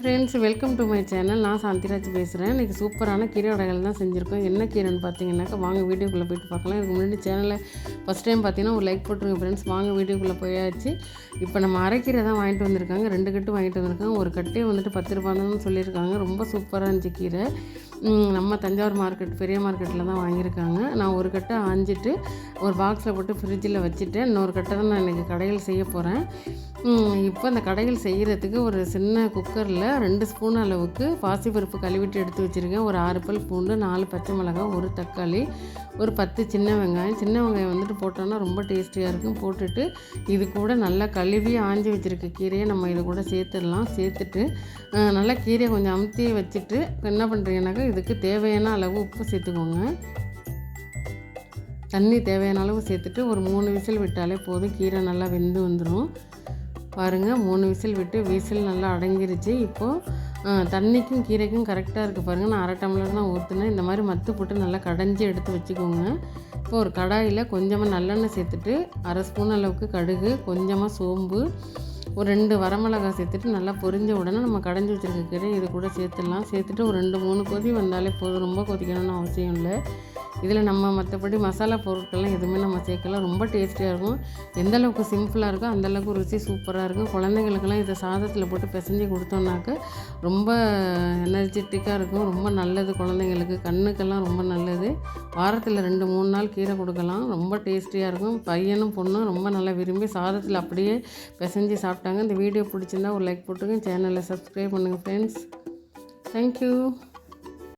Friends welcome to my channel நான் சாந்திராஜ் பேசுகிறேன் இன்றைக்கி சூப்பரான கீரை வடைகள் தான் செஞ்சுருக்கோம். என்ன கீரைன்னு பார்த்தீங்கன்னாக்கா வாங்க வீடியோக்குள்ளே போயிட்டு பார்க்கலாம். இதுக்கு முன்னாடி சேனலை ஃபஸ்ட் டைம் பார்த்தீங்கன்னா ஒரு லைக் போட்டுருங்க ஃப்ரெண்ட்ஸ் வாங்க வீடியோக்குள்ளே போயாச்சு. இப்போ நம்ம அரைக்கீரை தான் வாங்கிட்டு வந்திருக்காங்க. ரெண்டு கட்டு வாங்கிட்டு வந்திருக்காங்க. ஒரு கட்டே வந்துட்டு பத்து ரூபான்னு சொல்லியிருக்காங்க. ரொம்ப சூப்பராக இருந்துச்சு கீரை. நம்ம தஞ்சாவூர் மார்க்கெட் பெரிய மார்க்கெட்டில் தான் வாங்கியிருக்காங்க. நான் ஒரு கட்டை ஆஞ்சிட்டு ஒரு பாக்ஸில் போட்டு ஃப்ரிட்ஜில் வச்சுட்டு இன்னொரு கட்டை தான் நான் இன்றைக்கி கடையில் செய்ய போகிறேன் இப்போ அந்த கடையில் செய்கிறதுக்கு ஒரு சின்ன குக்கரில் ரெண்டு ஸ்பூன் அளவுக்கு பாசிப்பருப்பு கழுவிட்டு எடுத்து வச்சுருக்கேன். ஒரு ஆறு பல் பூண்டு நாலு பச்சை மிளகாய் ஒரு தக்காளி ஒரு பத்து சின்ன வெங்காயம். சின்ன வெங்காயம் வந்துட்டு போட்டோன்னா ரொம்ப டேஸ்டியாக இருக்கும். போட்டுட்டு இது கூட நல்லா கழுவி ஆஞ்சி வச்சுருக்க கீரையை நம்ம இது கூட சேர்த்துடலாம். சேர்த்துட்டு நல்லா கீரையை கொஞ்சம் அமுத்தி வச்சுட்டு என்ன பண்ணுறீங்கன்னாக்கா இதுக்கு தேவையான அளவு உப்பு சேர்த்துக்கோங்க. தண்ணி தேவையான அளவு சேர்த்துட்டு ஒரு மூணு விசில் விட்டாலே போதும். கீரை நல்லா வெந்து வந்துடும் பாருங்கள் மூணு விசில் விட்டு விசில் நல்லா அடங்கிருச்சு. இப்போது தண்ணிக்கும் கீரைக்கும் கரெக்டாக இருக்குது பாருங்கள் நான் அரை டம்ளர் தான் ஊற்றுனேன் இந்த மாதிரி மத்து போட்டு நல்லா கடைஞ்சி எடுத்து வச்சுக்கோங்க. இப்போ ஒரு கடாயில் கொஞ்சமாக நல்லெண்ணெய் சேர்த்துட்டு அரை ஸ்பூன் அளவுக்கு கடுகு கொஞ்சமாக சோம்பு ஒரு ரெண்டு வரமிளகாய் சேர்த்துட்டு நல்லா பொரிஞ்ச உடனே நம்ம கடைஞ்சி வச்சுருக்க கீரை இது கூட சேர்த்துடலாம். சேர்த்துட்டு ஒரு ரெண்டு மூணு கொதி வந்தாலே போதும். ரொம்ப கொதிக்கணும்னு அவசியம் இல்லை. இதில் நம்ம மற்றபடி மசாலா பொருட்கள்லாம் எதுவுமே நம்ம சேர்க்கலாம் ரொம்ப டேஸ்டியாக இருக்கும். எந்த அளவுக்கு சிம்பிளாக இருக்கோ அந்தளவுக்கு ருசி சூப்பராக இருக்கும். குழந்தைங்களுக்கெல்லாம் இதை சாதத்தில் போட்டு பிசைஞ்சு கொடுத்தோம்னாக்க ரொம்ப எனர்ஜெட்டிக்காக இருக்கும். ரொம்ப நல்லது குழந்தைங்களுக்கு. கண்ணுக்கெல்லாம் ரொம்ப நல்லது. வாரத்தில் ரெண்டு மூணு நாள் கீரை கொடுக்கலாம். ரொம்ப டேஸ்டியாக இருக்கும். பையனும் பொண்ணும் ரொம்ப நல்லா விரும்பி சாதத்தில் அப்படியே பிசைஞ்சு சாப்பிட்டாங்க. இந்த வீடியோ பிடிச்சிருந்தா ஒரு லைக் போட்டுங்க சேனலை சப்ஸ்கிரைப் பண்ணுங்கள் ஃப்ரெண்ட்ஸ் தேங்க்யூ